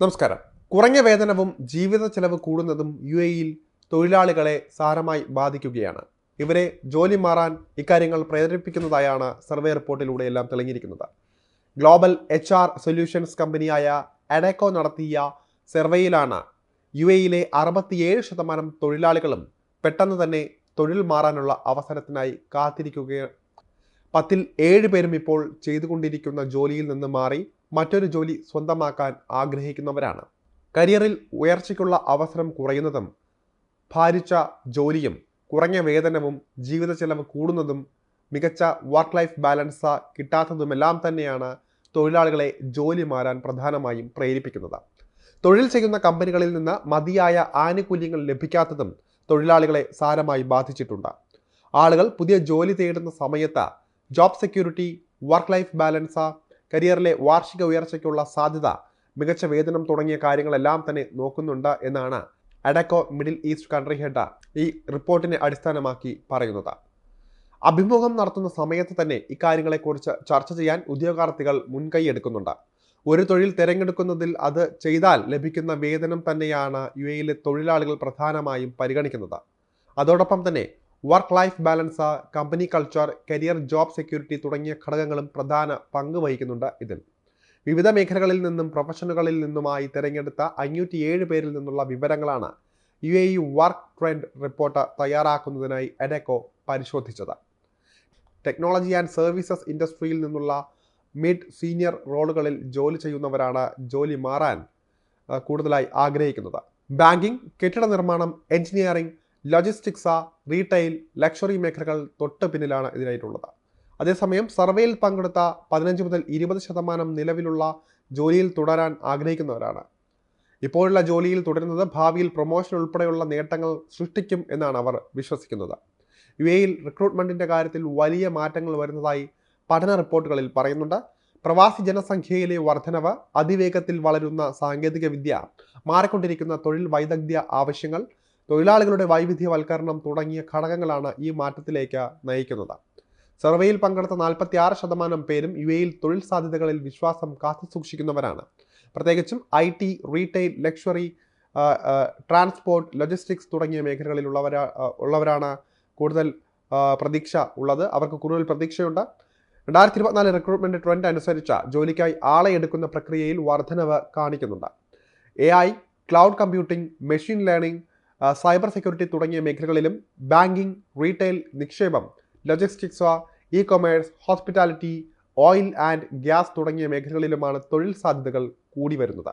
നമസ്കാരം. കുറഞ്ഞ വേതനവും ജീവിത ചെലവ് കൂടുന്നതും യു എയിൽ തൊഴിലാളികളെ സാരമായി ബാധിക്കുകയാണ്. ഇവരെ ജോലി മാറാൻ ഇക്കാര്യങ്ങൾ പ്രേരിപ്പിക്കുന്നതായാണ് സർവേ റിപ്പോർട്ടിലൂടെ എല്ലാം തെളിഞ്ഞിരിക്കുന്നത്. ഗ്ലോബൽ എച്ച് ആർ സൊല്യൂഷൻസ് കമ്പനിയായ അഡേക്കോ നടത്തിയ സർവേയിലാണ് യു എയിലെ അറുപത്തിയേഴ് ശതമാനം തൊഴിലാളികളും പെട്ടെന്ന് തന്നെ തൊഴിൽ മാറാനുള്ള അവസരത്തിനായി കാത്തിരിക്കുക പത്തിൽ ഏഴ് പേരും ഇപ്പോൾ ചെയ്തുകൊണ്ടിരിക്കുന്ന ജോലിയിൽ നിന്ന് മാറി മറ്റൊരു ജോലി സ്വന്തമാക്കാൻ ആഗ്രഹിക്കുന്നവരാണ്. കരിയറിൽ ഉയർച്ചയ്ക്കുള്ള അവസരം കുറയുന്നതും ഭാരിച്ച ജോലിയും കുറഞ്ഞ വേതനവും ജീവിത ചെലവ് കൂടുന്നതും മികച്ച വർക്ക് ലൈഫ് ബാലൻസ് കിട്ടാത്തതുമെല്ലാം തന്നെയാണ് തൊഴിലാളികളെ ജോലി മാറാൻ പ്രധാനമായും പ്രേരിപ്പിക്കുന്നത്. തൊഴിൽ ചെയ്യുന്ന കമ്പനികളിൽ നിന്ന് മതിയായ ആനുകൂല്യങ്ങൾ ലഭിക്കാത്തതും തൊഴിലാളികളെ സാരമായി ബാധിച്ചിട്ടുണ്ട്. ആളുകൾ പുതിയ ജോലി തേടുന്ന സമയത്ത് job security work life balance കരിയറിലെ വാർഷിക ഉയർച്ചയ്ക്കുള്ള സാധ്യത മികച്ച വേതനം തുടങ്ങിയ കാര്യങ്ങളെല്ലാം തന്നെ നോക്കുന്നുണ്ട് എന്നാണ് Adecco middle east country head ഈ റിപ്പോർട്ടിനെ അടിസ്ഥാനമാക്കി പറയുന്നത്. അഭിമുഖം നടത്തുന്ന സമയത്ത് തന്നെ ഇക്കാര്യങ്ങളെക്കുറിച്ച് ചർച്ച ചെയ്യാൻ ഉദ്യോഗാർത്ഥികൾ മുൻകൈ എടുക്കുന്നുണ്ട്. ഒരു തൊഴിൽ തിരഞ്ഞെടുക്കുന്നതിൽ അത് ചെയ്താൽ ലഭിക്കുന്ന വേതനം തന്നെയാണ് യു എയിലെ തൊഴിലാളികൾ പ്രധാനമായും പരിഗണിക്കുന്നത്. അതോടൊപ്പം തന്നെ work life balance company culture career job security തുടങ്ങിയ ഘടകങ്ങളും പ്രധാന പങ്ക് വഹിക്കുന്നുണ്ട് ഇതിൽ. വിവിധ മേഖലകളിൽ നിന്നും പ്രൊഫഷനുകളിൽ നിന്നുമായി തിരഞ്ഞെടുത്ത അഞ്ഞൂറ്റി ഏഴ് പേരിൽ നിന്നുള്ള വിവരങ്ങളാണ് U A E work trend report തയ്യാറാക്കുന്നതിനായി Adecco പരിശോധിച്ചത്. ടെക്നോളജി ആൻഡ് സർവീസസ് ഇൻഡസ്ട്രിയിൽ നിന്നുള്ള മിഡ് സീനിയർ റോളുകളിൽ ജോലി ചെയ്യുന്നവരാണ് ജോലി മാറാൻ കൂടുതലായി ആഗ്രഹിക്കുന്നത്. ബാങ്കിംഗ് കെട്ടിട നിർമ്മാണം എഞ്ചിനീയറിംഗ് ലോജിസ്റ്റിക്സ് റീറ്റെയിൽ ലക്ഷറി മേഖലകൾ തൊട്ട് പിന്നിലാണ് ഇതിനായിട്ടുള്ളത്. അതേസമയം സർവേയിൽ പങ്കെടുത്ത പതിനഞ്ച് മുതൽ ഇരുപത് ശതമാനം നിലവിലുള്ള ജോലിയിൽ തുടരാൻ ആഗ്രഹിക്കുന്നവരാണ്. ഇപ്പോഴുള്ള ജോലിയിൽ തുടരുന്നത് ഭാവിയിൽ പ്രൊമോഷൻ ഉൾപ്പെടെയുള്ള നേട്ടങ്ങൾ സൃഷ്ടിക്കും എന്നാണ് അവർ വിശ്വസിക്കുന്നത്. യു എയിൽ റിക്രൂട്ട്മെന്റിന്റെ കാര്യത്തിൽ വലിയ മാറ്റങ്ങൾ വരുന്നതായി പഠന റിപ്പോർട്ടുകളിൽ പറയുന്നുണ്ട്. പ്രവാസി ജനസംഖ്യയിലെ വർധനവ് അതിവേഗത്തിൽ വളരുന്ന സാങ്കേതികവിദ്യ മാറിക്കൊണ്ടിരിക്കുന്ന തൊഴിൽ വൈദഗ്ധ്യ ആവശ്യങ്ങൾ തൊഴിലാളികളുടെ വൈവിധ്യവൽക്കരണം തുടങ്ങിയ ഘടകങ്ങളാണ് ഈ മാറ്റത്തിലേക്ക് നയിക്കുന്നത്. സർവേയിൽ പങ്കെടുത്ത നാൽപ്പത്തി ആറ് ശതമാനം പേരും യു എയിൽ തൊഴിൽ സാധ്യതകളിൽ വിശ്വാസം കാത്തുസൂക്ഷിക്കുന്നവരാണ് പ്രത്യേകിച്ചും I T retail luxury transport logistics തുടങ്ങിയ മേഖലകളിലുള്ളവരാ ഉള്ളവരാണ് കൂടുതൽ പ്രതീക്ഷ ഉള്ളത്. അവർക്ക് കൂടുതൽ പ്രതീക്ഷയുണ്ട്. രണ്ടായിരത്തി ഇരുപത്തിനാല് റിക്രൂട്ട്മെന്റ് ട്രെൻഡ് അനുസരിച്ച ജോലിക്കായി ആളെ എടുക്കുന്ന പ്രക്രിയയിൽ വർധനവ് കാണിക്കുന്നുണ്ട്. A I cloud computing machine learning cyber security തുടങ്ങിയ മേഖലകളിലും ബാങ്കിംഗ് റീറ്റെയിൽ നിക്ഷേപം logistics e commerce hospitality oil and gas തുടങ്ങിയ മേഖലകളിലുമാണ് തൊഴിൽ സാധ്യതകൾ കൂടി വരുന്നത്.